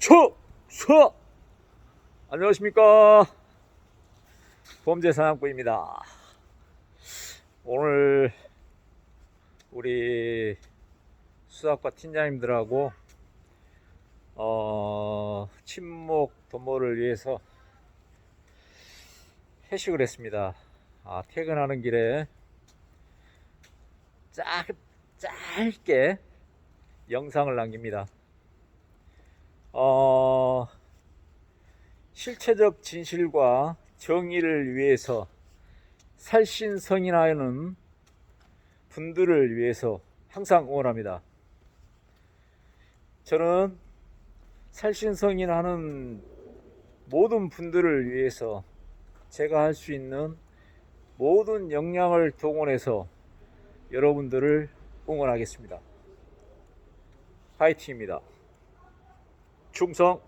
추석 안녕하십니까. 범죄사냥꾼입니다. 오늘 우리 수사과 팀장님들하고 어, 친목 도모를 위해서 회식을 했습니다. 아, 퇴근하는 길에 짧, 짧게 영상을 남깁니다 어, 실체적 진실과 정의를 위해서 살신성인하는 분들을 위해서 항상 응원합니다. 저는 살신성인하는 모든 분들을 위해서 제가 할 수 있는 모든 역량을 동원해서 여러분들을 응원하겠습니다. 파이팅입니다. 충성